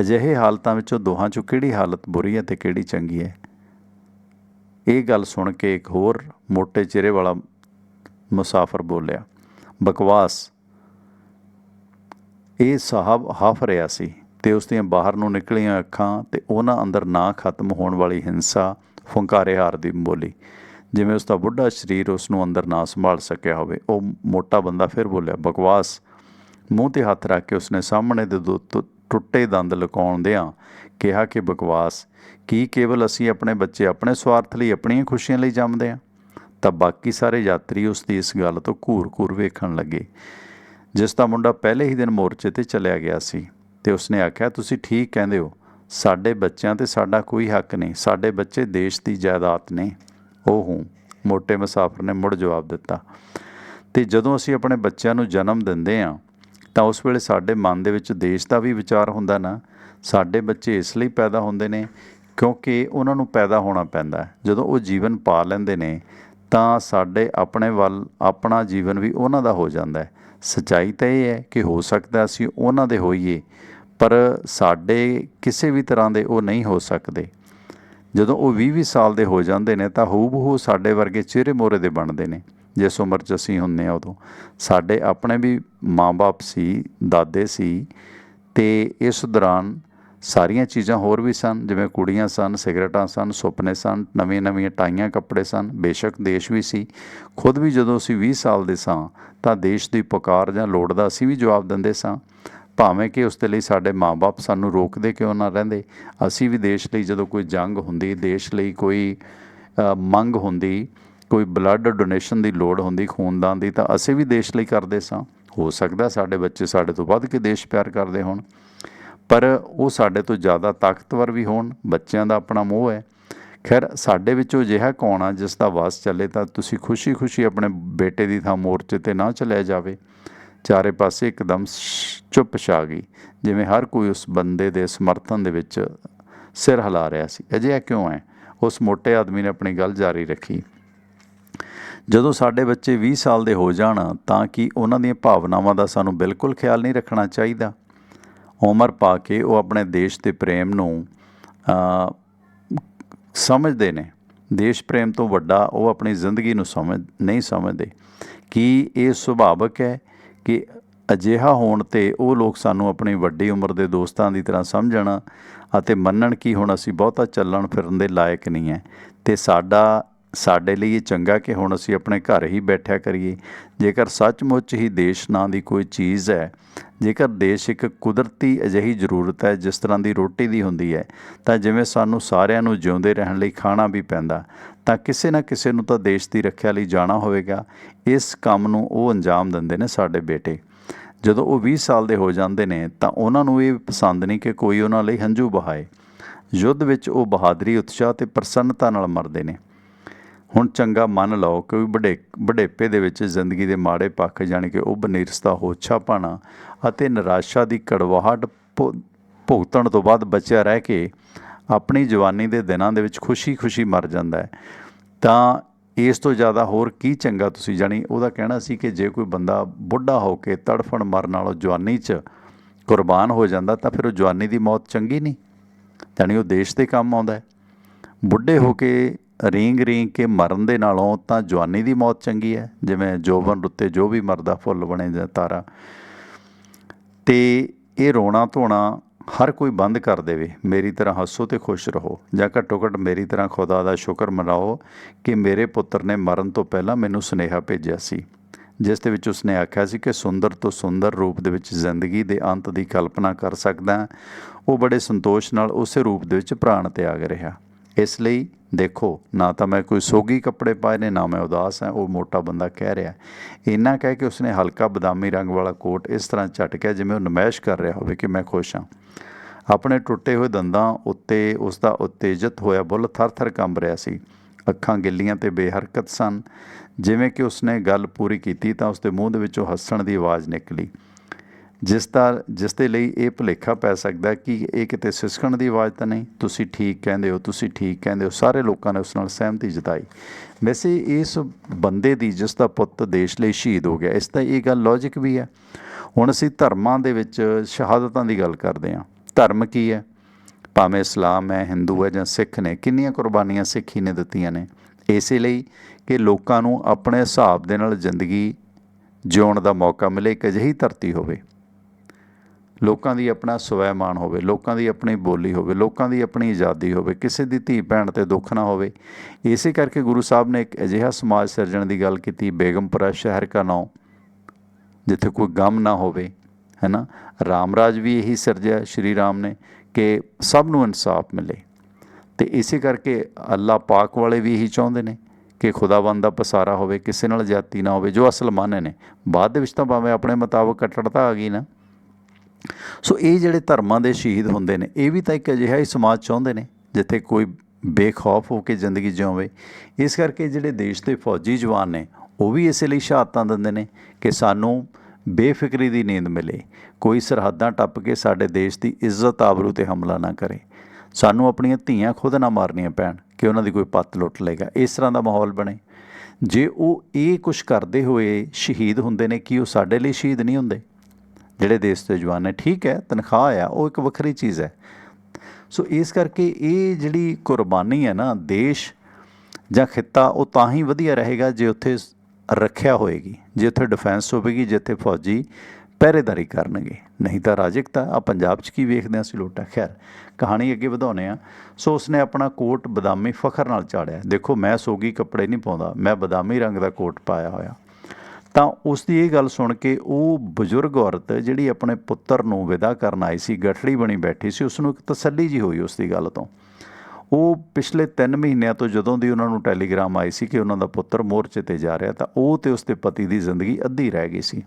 ਅਜਿਹੇ ਹਾਲਤਾਂ ਵਿੱਚੋਂ ਦੋਹਾਂ 'ਚੋਂ ਕਿਹੜੀ ਹਾਲਤ ਬੁਰੀ ਹੈ ਤੇ ਕਿਹੜੀ ਚੰਗੀ ਹੈ? ਇਹ ਗੱਲ ਸੁਣ ਕੇ ਇੱਕ ਹੋਰ ਮੋٹے ਚਿਹਰੇ ਵਾਲਾ ਮੁਸਾਫਰ ਬੋਲਿਆ, ਬਕਵਾਸ, ਇਹ ਸਾਹਬ ਹਾਫ ਰਿਹਾ ਸੀ ਤੇ ਉਸ ਦੀਆਂ ਬਾਹਰ ਨੂੰ ਨਿਕਲੀਆਂ ਅੱਖਾਂ ਤੇ ਉਹਨਾਂ ਅੰਦਰ ਨਾ ਖਤਮ ਹੋਣ ਵਾਲੀ ਹਿੰਸਾ ਫੁੰਕਾਰੇ ਹਾਰ ਦੀ ਬੋਲੀ। ਜਿਵੇਂ ਉਸ ਦਾ ਬੁੱਢਾ ਸਰੀਰ ਉਸ ਨੂੰ ਅੰਦਰ ਨਾ ਸੰਭਾਲ ਸਕਿਆ ਹੋਵੇ। ਉਹ ਮੋਟਾ ਬੰਦਾ ਫਿਰ ਬੋਲਿਆ, ਬਕਵਾਸ, ਮੂੰਹ ਤੇ ਹੱਥ ਰੱਖ ਕੇ ਉਸਨੇ ਸਾਹਮਣੇ ਦੇ ਦੋ ਟੁੱਟੇ ਦੰਦ ਲੁਕਾਉਂਦਿਆਂ ਕਿਹਾ ਕਿ ਬਕਵਾਸ, ਕੀ ਕੇਵਲ ਅਸੀਂ ਆਪਣੇ ਬੱਚੇ ਆਪਣੇ ਸਵਾਰਥ ਲਈ ਆਪਣੀਆਂ ਖੁਸ਼ੀਆਂ ਲਈ ਜੰਮਦੇ ਹਾਂ? ਤਾਂ ਬਾਕੀ ਸਾਰੇ ਯਾਤਰੀ ਉਸ ਦੀ ਇਸ ਗੱਲ ਤੋਂ ਘੂਰ-ਘੂਰ ਵੇਖਣ ਲੱਗੇ। ਜਿਸ ਦਾ ਮੁੰਡਾ ਪਹਿਲੇ ਹੀ ਦਿਨ ਮੋਰਚੇ ਤੇ ਚਲਿਆ ਗਿਆ ਸੀ ਤੇ ਉਸਨੇ ਆਖਿਆ, ਤੁਸੀਂ ਠੀਕ ਕਹਿੰਦੇ ਹੋ। ਸਾਡੇ ਬੱਚਿਆਂ ਤੇ ਸਾਡਾ ਕੋਈ ਹੱਕ ਨਹੀਂ। ਸਾਡੇ ਬੱਚੇ ਦੇਸ਼ ਦੀ ਜਾਇਦਾਦ ਨੇ। ਉਹ ਹੂੰ। ਮੋਟੇ ਮੁਸਾਫਰ ਨੇ ਮੁੜ ਜਵਾਬ ਦਿੱਤਾ। ਤੇ ਜਦੋਂ ਅਸੀਂ ਆਪਣੇ ਬੱਚਿਆਂ ਨੂੰ ਜਨਮ ਦਿੰਦੇ ਹਾਂ ਤਾਂ ਉਸ ਵੇਲੇ ਸਾਡੇ ਮਨ ਦੇ ਵਿੱਚ ਦੇਸ਼ ਦਾ ਵੀ ਵਿਚਾਰ ਹੁੰਦਾ ਨਾ, ਸਾਡੇ ਬੱਚੇ ਇਸ ਲਈ ਪੈਦਾ ਹੁੰਦੇ ਨੇ ਕਿਉਂਕਿ ਉਹਨਾਂ ਨੂੰ ਪੈਦਾ ਹੋਣਾ ਪੈਂਦਾ ਜਦੋਂ ਉਹ ਜੀਵਨ ਪਾ ਲੈਂਦੇ ਨੇ, ਤਾਂ ਸਾਡੇ ਆਪਣੇ ਵੱਲ, ਆਪਣਾ ਜੀਵਨ ਵੀ ਉਹਨਾਂ ਦਾ ਹੋ ਜਾਂਦਾ ਹੈ। ਸਚਾਈ ਤਾਂ ਇਹ ਹੈ ਕਿ ਹੋ ਸਕਦਾ ਅਸੀਂ ਉਹਨਾਂ ਦੇ ਹੋਈਏ, ਪਰ ਸਾਡੇ ਕਿਸੇ ਵੀ ਤਰ੍ਹਾਂ ਦੇ ਉਹ ਨਹੀਂ ਹੋ ਸਕਦੇ। ਜਦੋਂ ਉਹ 20-20 ਸਾਲ ਦੇ ਹੋ ਜਾਂਦੇ ਨੇ, ਤਾਂ ਹੂਬਹੂ ਸਾਡੇ ਵਰਗੇ ਚਿਹਰੇ ਮੋਰੇ ਦੇ ਬਣਦੇ ਨੇ। ਜਿਸ ਉਮਰ 'ਚ ਅਸੀਂ ਹੁੰਨੇ ਆ ਉਦੋਂ। ਸਾਡੇ ਆਪਣੇ ਵੀ ਮਾਂ-ਬਾਪ ਸੀ, ਦਾਦੇ ਸੀ ਤੇ ਇਸ ਦੌਰਾਨ ਸਾਰੀਆਂ ਚੀਜ਼ਾਂ ਹੋਰ ਵੀ ਸਨ, ਜਿਵੇਂ ਕੁੜੀਆਂ ਸਨ, ਸਿਗਰਟਾਂ ਸਨ, ਸੁਪਨੇ ਸਨ ਨਵੀਆਂ ਨਵੀਆਂ ਟਾਈਆਂ ਕੱਪੜੇ ਸਨ, ਬੇਸ਼ੱਕ ਦੇਸ਼ ਵੀ ਸੀ। ਖੁਦ ਵੀ ਜਦੋਂ ਅਸੀਂ 20 ਸਾਲ ਦੇ ਸਾਂ, ਤਾਂ ਦੇਸ਼ ਦੀ ਪੁਕਾਰ ਜਾਂ ਲੋੜ ਦਾ ਅਸੀਂ ਵੀ ਜਵਾਬ ਦਿੰਦੇ ਸਾਂ। ਭਾਵੇਂ ਕਿ ਉਸ ਦੇ ਲਈ ਸਾਡੇ ਮਾਪੇ ਸਾਨੂੰ ਰੋਕਦੇ ਕਿਉਂ ਨਾ ਰਹਿੰਦੇ, ਅਸੀਂ ਵੀ ਦੇਸ਼ ਲਈ ਜਦੋਂ ਕੋਈ ਜੰਗ ਹੁੰਦੀ, ਦੇਸ਼ ਲਈ ਕੋਈ ਮੰਗ ਹੁੰਦੀ ਕੋਈ ਬਲੱਡ ਡੋਨੇਸ਼ਨ ਦੀ ਲੋੜ ਹੁੰਦੀ ਖੂਨਦਾਨ ਦੀ, ਤਾਂ ਅਸੀਂ ਵੀ ਦੇਸ਼ ਲਈ ਕਰਦੇ ਸਾਂ। ਹੋ ਸਕਦਾ ਸਾਡੇ ਬੱਚੇ ਸਾਡੇ ਤੋਂ ਵੱਧ ਕੇ ਦੇਸ਼ ਪਿਆਰ ਕਰਦੇ ਹੋਣ। ਪਰ ਉਹ ਸਾਡੇ ਤੋਂ ਜ਼ਿਆਦਾ ਤਾਕਤਵਰ ਵੀ ਹੋਣ, ਬੱਚਿਆਂ ਦਾ ਆਪਣਾ ਮੋਹ ਹੈ। ਖੈਰ, ਸਾਡੇ ਵਿੱਚੋਂ ਅਜਿਹਾ ਕੌਣ ਆ ਜਿਸ ਦਾ ਵਾਸ ਚੱਲੇ, ਤਾਂ ਤੁਸੀਂ ਖੁਸ਼ੀ-ਖੁਸ਼ੀ ਆਪਣੇ ਬੇਟੇ ਦੀ ਥਾਂ ਮੋਰਚੇ ਤੇ ਨਾ ਚਲਿਆ ਜਾਵੇ। ਚਾਰੇ ਪਾਸੇ ਇੱਕਦਮ ਚੁੱਪ ਛਾ ਗਈ, ਜਿਵੇਂ ਹਰ ਕੋਈ ਉਸ ਬੰਦੇ ਦੇ ਸਮਰਥਨ ਦੇ ਵਿੱਚ ਸਿਰ ਹਿਲਾ ਰਿਹਾ ਸੀ। ਅਜਿਹਾ ਕਿਉਂ ਹੈ? ਉਸ ਮੋਟੇ ਆਦਮੀ ਨੇ ਆਪਣੀ ਗੱਲ ਜਾਰੀ ਰੱਖੀ। ਜਦੋਂ ਸਾਡੇ ਬੱਚੇ 20 ਸਾਲ ਦੇ ਹੋ ਜਾਣ, ਤਾਂ ਕਿ ਉਹਨਾਂ ਦੀਆਂ ਭਾਵਨਾਵਾਂ ਦਾ ਸਾਨੂੰ ਬਿਲਕੁਲ ਖਿਆਲ ਨਹੀਂ ਰੱਖਣਾ ਚਾਹੀਦਾ? ਉਮਰ ਪਾ ਕੇ ਉਹ ਆਪਣੇ ਦੇਸ਼ ਦੇ ਪ੍ਰੇਮ ਨੂੰ ਸਮਝਦੇ ਨੇ। ਦੇਸ਼ ਪ੍ਰੇਮ ਤੋਂ ਵੱਡਾ ਉਹ ਆਪਣੀ ਜ਼ਿੰਦਗੀ ਨੂੰ ਸਮਝ, ਨਹੀਂ ਸਮਝਦੇ। ਕੀ ਇਹ ਸੁਭਾਵਕ ਹੈ ਕਿ ਅਜਿਹਾ ਹੋਣ ਤੇ ਉਹ ਲੋਕ ਸਾਨੂੰ ਆਪਣੀ ਵੱਡੀ ਉਮਰ ਦੇ ਦੋਸਤਾਂ ਦੀ ਤਰ੍ਹਾਂ ਸਮਝਣ ਅਤੇ ਮੰਨਣ ਕਿ ਹੁਣ ਅਸੀਂ ਬਹੁਤਾ ਚੱਲਣ ਫਿਰਨ ਦੇ ਲਾਇਕ ਨਹੀਂ ਹੈ? ਤੇ ਸਾਡਾ ਸਾਡੇ ਲਈ ਇਹ ਚੰਗਾ ਕਿ ਹੁਣ ਅਸੀਂ ਆਪਣੇ ਘਰ ਹੀ ਬੈਠਿਆ ਕਰੀਏ। ਜੇਕਰ ਸੱਚਮੁੱਚ ਹੀ ਦੇਸ਼ ਨਾਂ ਦੀ ਕੋਈ ਚੀਜ਼ ਹੈ, ਜੇਕਰ ਦੇਸ਼ ਇੱਕ ਕੁਦਰਤੀ ਅਜਿਹੀ ਜ਼ਰੂਰਤ ਹੈ, ਜਿਸ ਤਰ੍ਹਾਂ ਦੀ ਰੋਟੀ ਦੀ ਹੁੰਦੀ ਹੈ, ਤਾਂ ਜਿਵੇਂ ਸਾਨੂੰ ਸਾਰਿਆਂ ਨੂੰ ਜਿਉਂਦੇ ਰਹਿਣ ਲਈ ਖਾਣਾ ਵੀ ਪੈਂਦਾ, ਤਾਂ ਕਿਸੇ ਨਾ ਕਿਸੇ ਨੂੰ ਤਾਂ ਦੇਸ਼ ਦੀ ਰੱਖਿਆ ਲਈ ਜਾਣਾ ਹੋਵੇਗਾ। ਇਸ ਕੰਮ ਨੂੰ ਉਹ ਅੰਜਾਮ ਦਿੰਦੇ ਨੇ ਸਾਡੇ ਬੇਟੇ। ਜਦੋਂ ਉਹ 20 ਸਾਲ ਦੇ ਹੋ ਜਾਂਦੇ ਨੇ, ਤਾਂ ਉਹਨਾਂ ਨੂੰ ਇਹ ਪਸੰਦ ਨਹੀਂ ਕਿ ਕੋਈ ਉਹਨਾਂ ਲਈ ਹੰਝੂ ਬਹਾਏ। ਯੁੱਧ ਵਿੱਚ ਉਹ ਬਹਾਦਰੀ, ਉਤਸ਼ਾਹ ਤੇ ਪ੍ਰਸੰਨਤਾ ਨਾਲ ਮਰਦੇ ਨੇ। ਹੁਣ ਚੰਗਾ ਮੰਨ ਲਓ ਕਿ ਬੜੇ ਬੁਢੇਪੇ ਦੇ ਵਿੱਚ ਜ਼ਿੰਦਗੀ ਦੇ ਮਾੜੇ ਪੱਖ ਜਾਣੀ ਕਿ ਉਹ ਨਿਰਸਤਾ ਹੋਛਾਪਣਾ ਅਤੇ ਨਿਰਾਸ਼ਾ ਦੀ ਕੜਵਾਹਟ ਭੁ- ਭੁਗਤਣ ਤੋਂ ਬਾਅਦ ਬਚਿਆ ਰਹਿ ਕੇ ਆਪਣੀ ਜਵਾਨੀ ਦੇ ਦਿਨਾਂ ਦੇ ਵਿੱਚ ਖੁਸ਼ੀ-ਖੁਸ਼ੀ ਮਰ ਜਾਂਦਾ ਹੈ। ਤਾਂ ਇਸ ਤੋਂ ਜ਼ਿਆਦਾ ਹੋਰ ਕੀ ਚੰਗਾ ਤੁਸੀਂ ਜਾਣੀ? ਉਹਦਾ ਕਹਿਣਾ ਸੀ ਕਿ ਜੇ ਕੋਈ ਬੰਦਾ ਬੁੱਢਾ ਹੋ ਕੇ ਤੜਫਣ ਮਰਨ ਨਾਲੋਂ ਜਵਾਨੀ 'ਚ ਕੁਰਬਾਨ ਹੋ ਜਾਂਦਾ ਤਾਂ ਫਿਰ ਉਹ ਜਵਾਨੀ ਦੀ ਮੌਤ ਚੰਗੀ ਨਹੀਂ। ਜਾਣੀ ਉਹ ਦੇਸ਼ ਦੇ ਕੰਮ ਆਉਂਦਾ ਹੈ। ਬੁੱਢੇ ਹੋ ਕੇ ਰੀਂਗ ਰੀਂਗ ਕੇ ਮਰਨ ਦੇ ਨਾਲੋਂ ਤਾਂ ਜਵਾਨੀ ਦੀ ਮੌਤ ਚੰਗੀ ਹੈ, ਜਿਵੇਂ ਜੋਬਨ ਰੁੱਤੇ ਜੋ ਵੀ ਮਰਦਾ ਫੁੱਲ ਬਣੇ ਜਾਂ ਤਾਰਾ। ਤੇ ਇਹ ਰੋਣਾ ਧੋਣਾ ਹਰ ਕੋਈ ਬੰਦ ਕਰ ਦੇਵੇ, ਮੇਰੀ ਤਰ੍ਹਾਂ ਹੱਸੋ ਤੇ ਖੁਸ਼ ਰਹੋ, ਜਾਂ ਘੱਟੋ ਘੱਟ ਮੇਰੀ ਤਰ੍ਹਾਂ ਖੁਦਾ ਦਾ ਸ਼ੁਕਰ ਮਨਾਓ ਕਿ ਮੇਰੇ ਪੁੱਤਰ ਨੇ ਮਰਨ ਤੋਂ ਪਹਿਲਾਂ ਮੈਨੂੰ ਸੁਨੇਹਾ ਭੇਜਿਆ ਸੀ, ਜਿਸ ਦੇ ਵਿੱਚ ਉਸਨੇ ਆਖਿਆ ਸੀ ਕਿ ਸੁੰਦਰ ਤੋਂ ਸੁੰਦਰ ਰੂਪ ਦੇ ਵਿੱਚ ਜ਼ਿੰਦਗੀ ਦੇ ਅੰਤ ਦੀ ਕਲਪਨਾ ਕਰ ਸਕਦਾ, ਉਹ ਬੜੇ ਸੰਤੋਸ਼ ਨਾਲ ਉਸੇ ਰੂਪ ਦੇ ਵਿੱਚ ਪ੍ਰਾਣ ਤਿਆਗ ਰਿਹਾ। ਇਸ ਲਈ ਦੇਖੋ, ਨਾ ਤਾਂ ਮੈਂ ਕੋਈ ਸੋਗੀ ਕੱਪੜੇ ਪਾਏ ਨੇ, ਨਾ ਮੈਂ ਉਦਾਸ ਹਾਂ, ਉਹ ਮੋਟਾ ਬੰਦਾ ਕਹਿ ਰਿਹਾ ਇੰਨਾ ਕਹਿ ਕੇ ਉਸਨੇ ਹਲਕਾ ਬਦਾਮੀ ਰੰਗ ਵਾਲਾ ਕੋਟ ਇਸ ਤਰ੍ਹਾਂ ਝਟਕਿਆ ਜਿਵੇਂ ਉਹ ਨਮਾਇਸ਼ ਕਰ ਰਿਹਾ ਹੋਵੇ ਕਿ ਮੈਂ ਖੁਸ਼ ਹਾਂ। ਆਪਣੇ ਟੁੱਟੇ ਹੋਏ ਦੰਦਾਂ ਉੱਤੇ ਉਸ ਦਾ ਉਤੇਜਿਤ ਹੋਇਆ ਬੁੱਲ ਥਰ-ਥਰ ਕੰਬ ਰਿਹਾ ਸੀ। ਅੱਖਾਂ ਗਿੱਲੀਆਂ ਤੇ ਬੇਹਰਕਤ ਸਨ। ਜਿਵੇਂ ਕਿ ਉਸਨੇ ਗੱਲ ਪੂਰੀ ਕੀਤੀ ਤਾਂ ਉਸਦੇ ਮੂੰਹ ਦੇ ਵਿੱਚੋਂ ਹੱਸਣ ਦੀ ਆਵਾਜ਼ ਨਿਕਲੀ। ਜਿਸ ਦਾ, ਜਿਸ ਦੇ ਲਈ ਇਹ ਭੁਲੇਖਾ ਪੈ ਸਕਦਾ ਕਿ ਇਹ ਕਿਤੇ ਸਿਸਕਣ ਦੀ ਆਵਾਜ਼ ਤਾਂ ਨਹੀਂ, ਤੁਸੀਂ ਠੀਕ ਕਹਿੰਦੇ ਹੋ, ਤੁਸੀਂ ਠੀਕ ਕਹਿੰਦੇ ਹੋ, ਸਾਰੇ ਲੋਕਾਂ ਨੇ ਉਸ ਨਾਲ ਸਹਿਮਤੀ ਜਤਾਈ। ਵੈਸੇ ਇਸ ਬੰਦੇ ਦੀ, ਜਿਸ ਦਾ ਪੁੱਤ ਦੇਸ਼ ਲਈ ਸ਼ਹੀਦ ਹੋ ਗਿਆ, ਇਸ ਦਾ ਇਹ ਗੱਲ ਲੌਜੀਕ ਵੀ ਹੈ। ਹੁਣ ਅਸੀਂ ਧਰਮਾਂ ਦੇ ਵਿੱਚ ਸ਼ਹਾਦਤਾਂ ਦੀ ਗੱਲ ਕਰਦੇ ਹਾਂ। ਧਰਮ ਕੀ ਹੈ? ਭਾਵੇਂ ਇਸਲਾਮ ਹੈ, ਹਿੰਦੂ ਹੈ ਜਾਂ ਸਿੱਖ ਨੇ, ਕਿੰਨੀਆਂ ਕੁਰਬਾਨੀਆਂ ਸਿੱਖੀ ਨੇ ਦਿੱਤੀਆਂ ਨੇ। ਇਸੇ ਲਈ ਕਿ ਲੋਕਾਂ ਨੂੰ ਆਪਣੇ ਹਿਸਾਬ ਦੇ ਨਾਲ ਜ਼ਿੰਦਗੀ ਜਿਉਣ ਦਾ ਮੌਕਾ ਮਿਲੇ, ਇੱਕ ਅਜਿਹੀ ਧਰਤੀ ਹੋਵੇ। ਲੋਕਾਂ ਦੀ ਆਪਣਾ ਸਵੈਮਾਨ ਹੋਵੇ, ਲੋਕਾਂ ਦੀ ਆਪਣੀ ਬੋਲੀ ਹੋਵੇ, ਲੋਕਾਂ ਦੀ ਆਪਣੀ ਆਜ਼ਾਦੀ ਹੋਵੇ, ਕਿਸੇ ਦੀ ਧੀ ਭੈਣ ਤੇ ਦੁੱਖ ਨਾ ਹੋਵੇ। ਇਸੇ ਕਰਕੇ ਗੁਰੂ ਸਾਹਿਬ ਨੇ ਇੱਕ ਅਜਿਹਾ ਸਮਾਜ ਸਿਰਜਣ ਦੀ ਗੱਲ ਕੀਤੀ, ਬੇਗਮਪੁਰਾ ਸ਼ਹਿਰ ਕਾ ਨਾਮ ਜਿੱਥੇ ਕੋਈ ਗਮ ਨਾ ਹੋਵੇ ਹੈ ਨਾ ਰਾਮ ਵੀ ਇਹੀ ਸਿਰਜਿਆ ਸ਼੍ਰੀ ਰਾਮ ਨੇ ਕਿ ਸਭ ਨੂੰ ਇਨਸਾਫ ਮਿਲੇ। ਤੇ ਇਸੇ ਕਰਕੇ ਅੱਲਾ ਪਾਕ ਵਾਲੇ ਵੀ ਇਹੀ ਚਾਹੁੰਦੇ ਨੇ ਕਿ ਖੁਦਾਵੰਦ ਦਾ ਪਸਾਰਾ ਹੋਵੇ, ਕਿਸੇ ਨਾਲ ਜਾਤੀ ਨਾ ਹੋਵੇ, ਜੋ ਅਸਲ ਮਾਨੇ ਨੇ। ਬਾਅਦ ਦੇ ਵਿੱਚ ਤਾਂ ਭਾਵੇਂ ਆਪਣੇ ਮੁਤਾਬਕ ਕੱਟੜਤਾ ਆ ਗਈ ਨਾ। ਸੋ ਇਹ ਜਿਹੜੇ ਧਰਮਾਂ ਦੇ ਸ਼ਹੀਦ ਹੁੰਦੇ ਨੇ, ਇਹ ਵੀ ਤਾਂ ਇੱਕ ਅਜਿਹਾ ਹੀ ਸਮਾਜ ਚਾਹੁੰਦੇ ਨੇ, ਜਿੱਥੇ ਕੋਈ ਬੇਖੌਫ ਹੋ ਕੇ ਜ਼ਿੰਦਗੀ ਜਿਉਵੇ। ਇਸ ਕਰਕੇ ਜਿਹੜੇ ਦੇਸ਼ ਦੇ ਫੌਜੀ ਜਵਾਨ ਨੇ, ਉਹ ਵੀ ਇਸੇ ਲਈ ਸ਼ਹਾਦਤਾਂ ਦਿੰਦੇ ਨੇ ਕਿ ਸਾਨੂੰ ਬੇਫਿਕਰੀ ਦੀ ਨੀਂਦ ਮਿਲੇ। ਕੋਈ ਸਰਹੱਦਾਂ ਟੱਪ ਕੇ ਸਾਡੇ ਦੇਸ਼ ਦੀ ਇੱਜ਼ਤ ਆਬਰੂ ਤੇ ਹਮਲਾ ਨਾ ਕਰੇ। ਸਾਨੂੰ ਆਪਣੀਆਂ ਧੀਆਂ ਖੁਦ ਨਾ ਮਾਰਨੀਆਂ ਪੈਣ ਕਿ ਉਹਨਾਂ ਦੀ ਕੋਈ ਪੱਤ ਲੁੱਟ ਲਏਗਾ। ਇਸ ਤਰ੍ਹਾਂ ਦਾ ਮਾਹੌਲ ਬਣੇ। ਜੇ ਉਹ ਇਹ ਕੁਝ ਕਰਦੇ ਹੋਏ ਸ਼ਹੀਦ ਹੁੰਦੇ ਨੇ, ਕਿ ਉਹ ਸਾਡੇ ਲਈ ਸ਼ਹੀਦ ਨਹੀਂ ਹੁੰਦੇ? ਜਿਹੜੇ ਦੇਸ਼ ਦੇ ਜਵਾਨ ਨੇ, ਠੀਕ ਹੈ, ਤਨਖਾਹ ਆ, ਉਹ ਇੱਕ ਵੱਖਰੀ ਚੀਜ਼ ਹੈ। ਸੋ ਇਸ ਕਰਕੇ ਇਹ ਜਿਹੜੀ ਕੁਰਬਾਨੀ ਹੈ ਨਾ, ਦੇਸ਼ ਜਾਂ ਖਿੱਤਾ, ਉਹ ਤਾਂ ਹੀ ਵਧੀਆ ਰਹੇਗਾ ਜੇ ਉੱਥੇ ਰੱਖਿਆ ਹੋਏਗੀ, ਜੇ ਉੱਥੇ ਡਿਫੈਂਸ ਹੋਵੇਗੀ ਜਿੱਥੇ ਫੌਜੀ ਪਹਿਰੇਦਾਰੀ ਕਰਨਗੇ। ਨਹੀਂ ਤਾਂ ਰਾਜਿਕਤਾ ਆ ਪੰਜਾਬ 'ਚ ਕੀ ਵੇਖਦੇ ਹਾਂ ਅਸੀਂ ਲੋਟਾ? ਖੈਰ, ਕਹਾਣੀ ਅੱਗੇ ਵਧਾਉਂਦੇ ਆ ਸੋ ਉਸਨੇ ਆਪਣਾ ਕੋਟ ਬਦਾਮੀ ਫਖਰ ਨਾਲ ਚਾੜਿਆ। ਦੇਖੋ, ਮੈਂ ਸੋਗੀ ਕੱਪੜੇ ਨਹੀਂ ਪਾਉਂਦਾ, ਮੈਂ ਬਦਾਮੀ ਰੰਗ ਦਾ ਕੋਟ ਪਾਇਆ ਹੋਇਆ। ਤਾਂ ਉਸ ਦੀ ਇਹ ਗੱਲ ਸੁਣ ਕੇ ਉਹ ਬਜ਼ੁਰਗ ਔਰਤ ਜਿਹੜੀ ਆਪਣੇ ਪੁੱਤਰ ਨੂੰ ਵਿਦਾ ਕਰਨ ਆਈ ਸੀ, ਗਠੜੀ ਬਣੀ ਬੈਠੀ ਸੀ ਉਸ ਨੂੰ ਇੱਕ ਤਸੱਲੀ ਜੀ ਹੋਈ ਉਸ ਦੀ ਗੱਲ ਤੋਂ। ਉਹ ਪਿਛਲੇ 3 ਮਹੀਨਿਆਂ ਤੋਂ ਜਦੋਂ ਦੀ ਉਹਨਾਂ ਨੂੰ ਟੈਲੀਗ੍ਰਾਮ ਆਈ ਸੀ ਕਿ ਉਹਨਾਂ ਦਾ ਪੁੱਤਰ ਮੋਰਚੇ ਤੇ ਜਾ ਰਿਹਾ, ਤਾਂ ਉਹ ਤੇ ਉਸਦੇ ਪਤੀ ਦੀ ਜ਼ਿੰਦਗੀ ਅੱਧੀ ਰਹਿ ਗਈ ਸੀ।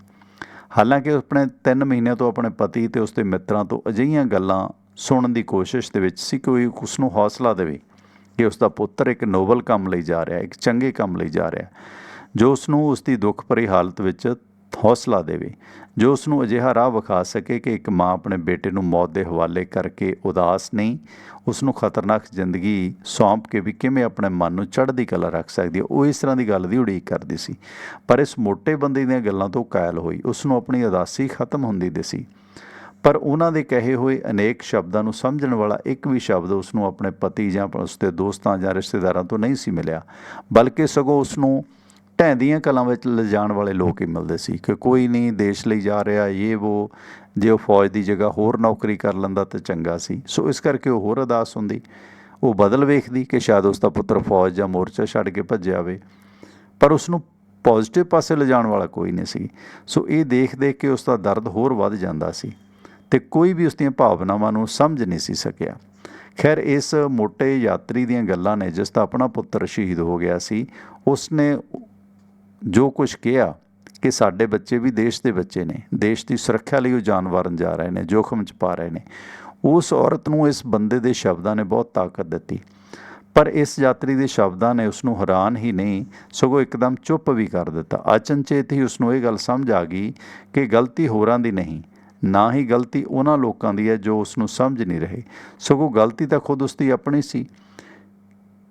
ਹਾਲਾਂਕਿ ਆਪਣੇ 3 ਮਹੀਨਿਆਂ ਤੋਂ ਆਪਣੇ ਪਤੀ ਤੇ ਉਸਦੇ ਮਿੱਤਰਾਂ ਤੋਂ ਅਜਿਹੀਆਂ ਗੱਲਾਂ ਸੁਣਨ ਦੀ ਕੋਸ਼ਿਸ਼ ਦੇ ਵਿੱਚ ਸੀ, ਕੋਈ ਉਸ ਨੂੰ ਹੌਸਲਾ ਦੇਵੇ ਕਿ ਉਸ ਦਾ ਪੁੱਤਰ ਇੱਕ ਨੋਬਲ ਕੰਮ ਲਈ ਜਾ ਰਿਹਾ, ਇੱਕ ਚੰਗੇ ਕੰਮ ਲਈ ਜਾ ਰਿਹਾ। ਜੋ ਉਸ ਨੂੰ ਉਸ ਦੀ ਦੁੱਖ ਭਰੀ ਹਾਲਤ ਵਿੱਚ ਹੌਸਲਾ ਦੇਵੇ, ਜੋ ਉਸ ਨੂੰ ਅਜਿਹਾ ਰਾਹ ਵਿਖਾ ਸਕੇ ਕਿ ਇੱਕ ਮਾਂ ਆਪਣੇ ਬੇਟੇ ਨੂੰ ਮੌਤ ਦੇ ਹਵਾਲੇ ਕਰਕੇ ਉਦਾਸ ਨਹੀਂ ਉਸ ਨੂੰ ਖਤਰਨਾਕ ਜ਼ਿੰਦਗੀ ਸੌਂਪ ਕੇ ਵੀ ਕਿਵੇਂ ਆਪਣੇ ਮਨ ਨੂੰ ਚੜ੍ਹਦੀ ਕਲਾ ਰੱਖ ਸਕਦੀ ਹੈ, ਉਹ ਇਸ ਤਰ੍ਹਾਂ ਦੀ ਗੱਲ ਦੀ ਉਡੀਕ ਕਰਦੀ ਸੀ। ਪਰ ਇਸ ਮੋਟੇ ਬੰਦੇ ਦੀਆਂ ਗੱਲਾਂ ਤੋਂ ਕਾਇਲ ਹੋਈ ਉਸ ਨੂੰ ਆਪਣੀ ਉਦਾਸੀ ਖਤਮ ਹੁੰਦੀ ਦਿਸੀ। ਪਰ ਉਹਨਾਂ ਦੇ ਕਹੇ ਹੋਏ ਅਨੇਕ ਸ਼ਬਦਾਂ ਨੂੰ ਸਮਝਣ ਵਾਲਾ ਇੱਕ ਵੀ ਸ਼ਬਦ ਉਸ ਨੂੰ ਆਪਣੇ ਪਤੀ ਜਾਂ ਉਸ ਦੇ ਦੋਸਤਾਂ ਜਾਂ ਰਿਸ਼ਤੇਦਾਰਾਂ ਤੋਂ ਨਹੀਂ ਸੀ ਮਿਲਿਆ, ਬਲਕਿ ਸਗੋਂ ਉਸ ਨੂੰ ਢਹਿੰਦੀਆਂ ਕਲਾਂ ਵਿੱਚ ਲਿਜਾਣ ਵਾਲੇ ਲੋਕ ਹੀ ਮਿਲਦੇ ਸੀ ਕਿ ਕੋਈ ਨਹੀਂ, ਦੇਸ਼ ਲਈ ਜਾ ਰਿਹਾ, ਇਹ ਉਹ ਜੇ ਉਹ ਫੌਜ ਦੀ ਜਗ੍ਹਾ ਹੋਰ ਨੌਕਰੀ ਕਰ ਲੈਂਦਾ ਤਾਂ ਚੰਗਾ ਸੀ। ਸੋ ਇਸ ਕਰਕੇ ਉਹ ਹੋਰ ਉਦਾਸ ਹੁੰਦੀ। ਉਹ ਬਦਲ ਵੇਖਦੀ ਕਿ ਸ਼ਾਇਦ ਉਸ ਦਾ ਪੁੱਤਰ ਫੌਜ ਜਾਂ ਮੋਰਚਾ ਛੱਡ ਕੇ ਭੱਜਿਆ ਹੋਵੇ। ਪਰ ਉਸ ਨੂੰ ਪੋਜ਼ਿਟਿਵ ਪਾਸੇ ਲਿਜਾਣ ਵਾਲਾ ਕੋਈ ਨਹੀਂ ਸੀ। ਸੋ ਇਹ ਦੇਖ ਦੇਖ ਕੇ ਉਸ ਦਾ ਦਰਦ ਹੋਰ ਵੱਧ ਜਾਂਦਾ ਸੀ ਤੇ ਕੋਈ ਵੀ ਉਸ ਦੀਆਂ ਭਾਵਨਾਵਾਂ ਨੂੰ ਸਮਝ ਨਹੀਂ ਸੀ ਸਕਿਆ। ਖੈਰ, ਇਸ ਮੋਟੇ ਯਾਤਰੀ ਦੀਆਂ ਗੱਲਾਂ ਨੇ ਜਿਸ ਦਾ ਆਪਣਾ ਪੁੱਤਰ ਸ਼ਹੀਦ ਹੋ ਗਿਆ ਸੀ ਉਸ ਨੇ ਜੋ ਕੁਝ ਕਿਹਾ ਕਿ ਸਾਡੇ ਬੱਚੇ ਵੀ ਦੇਸ਼ ਦੇ ਬੱਚੇ ਨੇ, ਦੇਸ਼ ਦੀ ਸੁਰੱਖਿਆ ਲਈ ਉਹ ਜਾਨ ਵਾਰਨ ਜਾ ਰਹੇ ਨੇ, ਜੋਖਮ ਚ ਪਾ ਰਹੇ ਨੇ। ਉਸ ਔਰਤ ਨੂੰ ਇਸ ਬੰਦੇ ਦੇ ਸ਼ਬਦਾਂ ਨੇ ਬਹੁਤ ਤਾਕਤ ਦਿੱਤੀ। ਪਰ ਇਸ ਯਾਤਰੀ ਦੇ ਸ਼ਬਦਾਂ ਨੇ ਉਸ ਨੂੰ ਹੈਰਾਨ ਹੀ ਨਹੀਂ, ਸਗੋਂ ਇੱਕਦਮ ਚੁੱਪ ਵੀ ਕਰ ਦਿੱਤਾ। ਅਚਨਚੇਤ ਹੀ ਉਸ ਨੂੰ ਇਹ ਗੱਲ ਸਮਝ ਆ ਗਈ ਕਿ ਗਲਤੀ ਹੋਰਾਂ ਦੀ ਨਹੀਂ, ਨਾ ਹੀ ਗਲਤੀ ਉਹਨਾਂ ਲੋਕਾਂ ਦੀ ਹੈ ਜੋ ਉਸ ਨੂੰ ਸਮਝ ਨਹੀਂ ਰਹੇ। ਸਗੋਂ ਗਲਤੀ ਤਾਂ ਖੁਦ ਉਸ ਦੀ ਆਪਣੀ ਸੀ।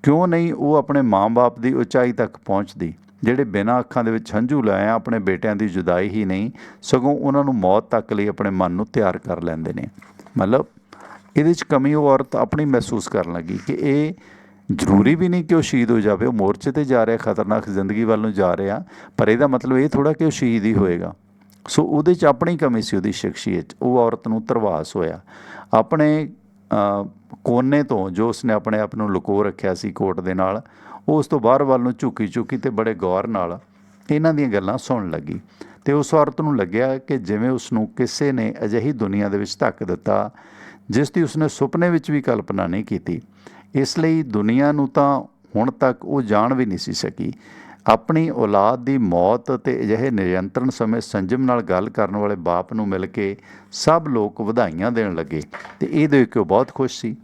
ਕਿਉਂ ਨਹੀਂ ਉਹ ਆਪਣੇ ਮਾਂ-ਬਾਪ ਦੀ ਉਚਾਈ ਤੱਕ ਪਹੁੰਚਦੀ? ਜਿਹੜੇ ਬਿਨਾਂ ਅੱਖਾਂ ਦੇ ਵਿੱਚ ਹੰਝੂ ਲਾਏ ਆ, ਆਪਣੇ ਬੇਟਿਆਂ ਦੀ ਜੁਦਾਈ ਹੀ ਨਹੀਂ, ਸਗੋਂ ਉਹਨਾਂ ਨੂੰ ਮੌਤ ਤੱਕ ਲਈ ਆਪਣੇ ਮਨ ਨੂੰ ਤਿਆਰ ਕਰ ਲੈਂਦੇ ਨੇ। ਮਤਲਬ ਇਹਦੇ 'ਚ ਕਮੀ ਉਹ ਔਰਤ ਆਪਣੀ ਮਹਿਸੂਸ ਕਰਨ ਲੱਗੀ ਕਿ ਇਹ ਜ਼ਰੂਰੀ ਵੀ ਨਹੀਂ ਕਿ ਉਹ ਸ਼ਹੀਦ ਹੋ ਜਾਵੇ, ਉਹ ਮੋਰਚੇ ਤੇ ਜਾ ਰਿਹਾ, ਖਤਰਨਾਕ ਜ਼ਿੰਦਗੀ ਵੱਲ ਨੂੰ ਜਾ ਰਿਹਾ, ਪਰ ਇਹਦਾ ਮਤਲਬ ਇਹ ਥੋੜਾ ਕਿ ਉਹ ਸ਼ਹੀਦ ਹੀ ਹੋਏਗਾ। ਸੋ ਉਹਦੇ 'ਚ ਆਪਣੀ ਕਮੀ ਸੀ ਉਹਦੀ ਸ਼ਖਸੀਅਤ ਉਹ ਔਰਤ ਨੂੰ ਤਰਵਾਸ ਹੋਇਆ। ਆਪਣੇ ਕੋਨੇ ਤੋਂ ਜੋ ਉਸਨੇ ਆਪਣੇ ਆਪ ਨੂੰ ਲੁਕੋ ਰੱਖਿਆ ਸੀ ਕੋਟ ਦੇ ਨਾਲ ਉਸ ਤੋਂ ਬਾਹਰ ਵੱਲ ਨੂੰ ਝੁਕੀ ਝੁਕੀ ਤੇ ਬੜੇ ਗੌਰ ਨਾਲ ਇਹਨਾਂ ਦੀਆਂ ਗੱਲਾਂ ਸੁਣਨ ਲੱਗੀ ਤੇ ਉਸ ਔਰਤ ਨੂੰ ਲੱਗਿਆ ਕਿ ਜਿਵੇਂ ਉਸ ਨੂੰ ਕਿਸੇ ਨੇ ਅਜਿਹੀ ਦੁਨੀਆ ਦੇ ਵਿੱਚ ਧੱਕ ਦਿੱਤਾ, ਜਿਸ ਦੀ ਉਸਨੇ ਸੁਪਨੇ ਵਿੱਚ ਵੀ ਕਲਪਨਾ ਨਹੀਂ ਕੀਤੀ। ਇਸ ਲਈ ਦੁਨੀਆ ਨੂੰ ਤਾਂ ਹੁਣ ਤੱਕ ਉਹ ਜਾਣ ਵੀ ਨਹੀਂ ਸੀ ਸਕੀ। ਆਪਣੀ ਔਲਾਦ ਦੀ ਮੌਤ ਅਤੇ ਅਜਿਹੇ ਨਿਯੰਤਰਣ ਸਮੇਂ ਸੰਜਮ ਨਾਲ ਗੱਲ ਕਰਨ ਵਾਲੇ ਬਾਪ ਨੂੰ ਮਿਲ ਕੇ ਸਭ ਲੋਕ ਵਧਾਈਆਂ ਦੇਣ ਲੱਗੇ ਤੇ ਇਹ ਦੇਖ ਕੇ ਉਹ ਬਹੁਤ ਖੁਸ਼ ਸੀ।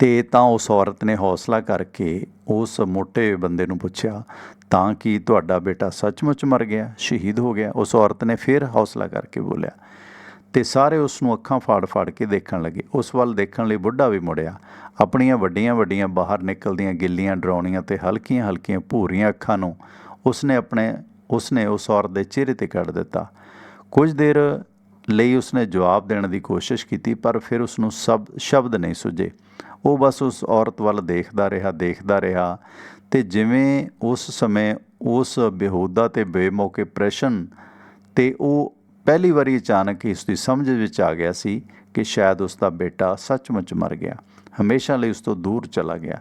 ਤੇ ਤਾਂ ਉਸ ਔਰਤ ਨੇ ਹੌਸਲਾ ਕਰਕੇ ਉਸ ਮੋਟੇ ਬੰਦੇ ਨੂੰ ਪੁੱਛਿਆ, ਤਾਂ ਕਿ ਤੁਹਾਡਾ ਬੇਟਾ ਸੱਚਮੁੱਚ ਮਰ ਗਿਆ, ਸ਼ਹੀਦ ਹੋ ਗਿਆ? ਉਸ ਔਰਤ ਨੇ ਫਿਰ ਹੌਸਲਾ ਕਰਕੇ ਬੋਲਿਆ ਤੇ ਸਾਰੇ ਉਸ ਨੂੰ ਅੱਖਾਂ ਫਾੜ-ਫਾੜ ਕੇ ਦੇਖਣ ਲੱਗੇ। ਉਸ ਵੱਲ ਦੇਖਣ ਲਈ ਬੁੱਢਾ ਵੀ ਮੁੜਿਆ। ਆਪਣੀਆਂ ਵੱਡੀਆਂ-ਵੱਡੀਆਂ ਬਾਹਰ ਨਿਕਲਦੀਆਂ ਗਿੱਲੀਆਂ ਡਰਾਉਣੀਆਂ ਤੇ ਹਲਕੀਆਂ-ਹਲਕੀਆਂ ਭੂਰੀਆਂ ਅੱਖਾਂ ਨੂੰ ਉਸਨੇ ਆਪਣੇ, ਉਸਨੇ ਉਸ ਔਰਤ ਦੇ ਚਿਹਰੇ ਤੇ ਕੱਢ ਦਿੱਤਾ। ਕੁਝ ਦੇਰ ਲਈ ਉਸਨੇ ਜਵਾਬ ਦੇਣ ਦੀ ਕੋਸ਼ਿਸ਼ ਕੀਤੀ, ਪਰ ਫਿਰ ਉਸ ਨੂੰ ਸਭ ਸ਼ਬਦ ਨਹੀਂ ਸੁਝੇ। ਉਹ ਬਸ ਉਸ ਔਰਤ ਵੱਲ ਦੇਖਦਾ ਰਿਹਾ ਦੇਖਦਾ ਰਿਹਾ ਤੇ ਜਿਵੇਂ ਉਸ ਸਮੇਂ ਉਸ ਬੇਹੂਦਾ ਤੇ ਬੇਮੌਕੇ ਪ੍ਰਸ਼ਨ ਤੇ ਉਹ ਪਹਿਲੀ ਵਾਰੀ ਅਚਾਨਕ ਹੀ ਉਸ ਦੀ ਸਮਝ ਵਿੱਚ ਆ ਗਿਆ ਸੀ ਕਿ ਸ਼ਾਇਦ ਉਸ ਦਾ ਬੇਟਾ ਸੱਚਮੁੱਚ ਮਰ ਗਿਆ, ਹਮੇਸ਼ਾ ਲਈ ਉਸ ਤੋਂ ਦੂਰ ਚਲਾ ਗਿਆ।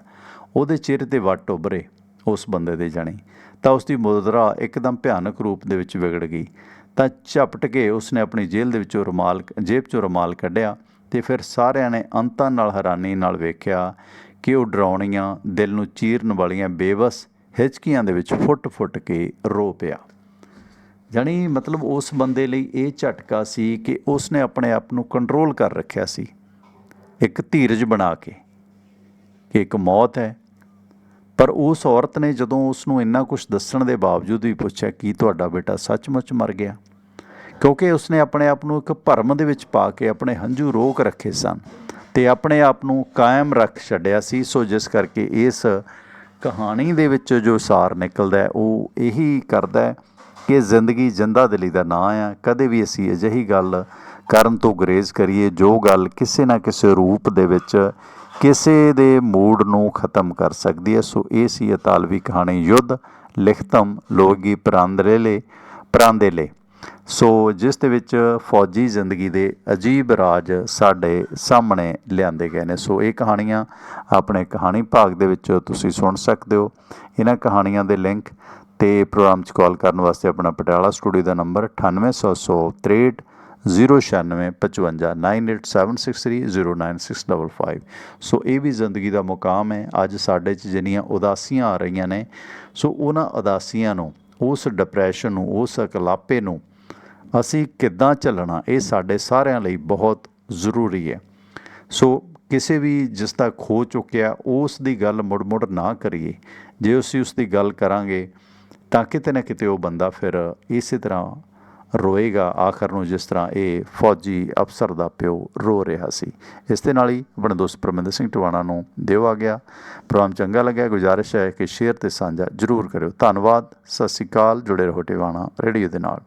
ਉਹਦੇ ਚਿਹਰੇ ਤੇ ਵੱਟ ਉਭਰੇ ਉਸ ਬੰਦੇ ਦੇ ਜਾਣੀ। ਤਾਂ ਉਸ ਦੀ ਮੁਦਰਾ ਇੱਕਦਮ ਭਿਆਨਕ ਰੂਪ ਦੇ ਵਿੱਚ ਵਿਗੜ ਗਈ। ਤਾਂ ਝਪਟ ਕੇ ਉਸਨੇ ਆਪਣੀ ਜੇਲ੍ਹ ਦੇ ਵਿੱਚੋਂ ਰੁਮਾਲ, ਜੇਬ ਚੋਂ ਰੁਮਾਲ ਕੱਢਿਆ ਤੇ ਫਿਰ ਸਾਰਿਆਂ ਨੇ ਅੰਤਾਂ ਨਾਲ ਹੈਰਾਨੀ ਨਾਲ ਵੇਖਿਆ ਕਿ ਉਹ ਡਰਾਉਣੀਆਂ, ਦਿਲ ਨੂੰ ਚੀਰਨ ਵਾਲੀਆਂ ਬੇਵਸ ਹਿਚਕੀਆਂ ਦੇ ਵਿੱਚ ਫੁੱਟ-ਫੁੱਟ ਕੇ ਰੋ ਪਿਆ। ਜਾਣੀ ਮਤਲਬ ਉਸ ਬੰਦੇ ਲਈ ਇਹ ਝਟਕਾ ਸੀ ਕਿ ਉਸਨੇ ਆਪਣੇ ਆਪ ਨੂੰ ਕੰਟਰੋਲ ਕਰ ਰੱਖਿਆ ਸੀ। ਇੱਕ ਧੀਰਜ ਬਣਾ ਕੇ ਕਿ ਇੱਕ ਮੌਤ ਹੈ। ਪਰ ਉਸ ਔਰਤ ਨੇ ਜਦੋਂ ਉਸ ਨੂੰ ਇੰਨਾ ਕੁਝ ਦੱਸਣ ਦੇ ਬਾਵਜੂਦ ਵੀ ਪੁੱਛਿਆ, ਕਿ ਤੁਹਾਡਾ ਬੇਟਾ ਸੱਚਮੁੱਚ ਮਰ ਗਿਆ? ਕਿਉਂਕਿ ਉਸਨੇ ਆਪਣੇ ਆਪ ਨੂੰ ਇੱਕ ਭਰਮ ਦੇ ਵਿੱਚ ਪਾ ਕੇ ਆਪਣੇ ਹੰਝੂ ਰੋਕ ਰੱਖੇ ਸਨ ਤੇ ਆਪਣੇ ਆਪ ਨੂੰ ਕਾਇਮ ਰੱਖ ਛੱਡਿਆ ਸੀ। ਸੋ ਜਿਸ ਕਰਕੇ ਇਸ ਕਹਾਣੀ ਦੇ ਵਿੱਚ ਜੋ ਸਾਰ ਨਿਕਲਦਾ ਉਹ ਇਹੀ ਕਰਦਾ ਹੈ ਕਿ ਜ਼ਿੰਦਗੀ ਜਿੰਦਾ ਦਿਲੀ ਦਾ ਨਾਂ ਆ। ਕਦੇ ਵੀ ਅਸੀਂ ਅਜਿਹੀ ਗੱਲ ਕਰਨ ਤੋਂ ਗੁਰੇਜ਼ ਕਰੀਏ, ਜੋ ਗੱਲ ਕਿਸੇ ਨਾ ਕਿਸੇ ਰੂਪ ਦੇ ਵਿੱਚ ਕਿਸੇ ਦੇ ਮੂਡ ਨੂੰ ਖਤਮ ਕਰ ਸਕਦੀ ਹੈ। ਸੋ ਇਹ ਸੀ ਇਤਾਲਵੀ ਕਹਾਣੀ ਯੁੱਧ ਲਿਖਤਮ ਲੋਗੀ ਪ੍ਰਾਂਦਰੇਲੇ ਪ੍ਰਾਂਦੇਲੇ। ਸੋ ਜਿਸ ਦੇ ਵਿੱਚ ਫੌਜੀ ਜ਼ਿੰਦਗੀ ਦੇ ਅਜੀਬ ਰਾਜ ਸਾਡੇ ਸਾਹਮਣੇ ਲਿਆਂਦੇ ਗਏ ਨੇ। ਸੋ ਇਹ ਕਹਾਣੀਆਂ ਆਪਣੇ ਕਹਾਣੀ ਭਾਗ ਦੇ ਵਿੱਚ ਤੁਸੀਂ ਸੁਣ ਸਕਦੇ ਹੋ। ਇਹਨਾਂ ਕਹਾਣੀਆਂ ਦੇ ਲਿੰਕ ਤੇ ਪ੍ਰੋਗਰਾਮ 'ਚ ਕਾਲ ਕਰਨ ਵਾਸਤੇ ਆਪਣਾ ਪਟਿਆਲਾ ਸਟੂਡੀਓ ਦਾ ਨੰਬਰ 9863 09655 ਸੋ ਇਹ ਵੀ ਜ਼ਿੰਦਗੀ ਦਾ ਮੁਕਾਮ ਹੈ। ਅੱਜ ਸਾਡੇ 'ਚ ਜਿੰਨੀਆਂ ਉਦਾਸੀਆਂ ਆ ਰਹੀਆਂ ਨੇ, ਸੋ ਉਹਨਾਂ ਉਦਾਸੀਆਂ ਨੂੰ ਉਸ ਡਿਪਰੈਸ਼ਨ ਨੂੰ, ਉਸ ਇਕਲਾਪੇ ਨੂੰ ਅਸੀਂ ਕਿੱਦਾਂ ਚੱਲਣਾ ਇਹ ਸਾਡੇ ਸਾਰਿਆਂ ਲਈ ਬਹੁਤ ਜ਼ਰੂਰੀ ਹੈ। ਸੋ ਕਿਸੇ ਵੀ ਜਿਸ ਦਾ ਖੋ ਚੁੱਕਿਆ, ਉਸ ਦੀ ਗੱਲ ਮੁੜ-ਮੁੜ ਨਾ ਕਰੀਏ। ਜੇ ਅਸੀਂ ਉਸ ਦੀ ਗੱਲ ਕਰਾਂਗੇ, ਤਾਂ ਕਿਤੇ ਨਾ ਕਿਤੇ ਉਹ ਬੰਦਾ ਫਿਰ ਇਸੇ ਤਰ੍ਹਾਂ ਰੋਏਗਾ, ਆਖਰ ਨੂੰ ਜਿਸ ਤਰ੍ਹਾਂ ਇਹ ਫੌਜੀ ਅਫਸਰ ਦਾ ਪਿਓ ਰੋ ਰਿਹਾ ਸੀ। ਇਸ ਦੇ ਨਾਲ ਹੀ ਆਪਣੇ ਦੋਸਤ ਪਰਮਿੰਦਰ ਸਿੰਘ ਟਵਾਣਾ ਨੂੰ ਦਿਓ ਆ ਗਿਆ। ਪ੍ਰੋਗਰਾਮ ਚੰਗਾ ਲੱਗਿਆ, ਗੁਜ਼ਾਰਿਸ਼ ਹੈ ਕਿ ਸ਼ੇਅਰ ਤੇ ਸਾਂਝਾ ਜ਼ਰੂਰ ਕਰਿਓ। ਧੰਨਵਾਦ, ਸਤਿ ਸ਼੍ਰੀ ਅਕਾਲ, ਜੁੜੇ ਰਹੋ ਟਿਵਾਣਾ ਰੇਡੀਓ ਦੇ ਨਾਲ।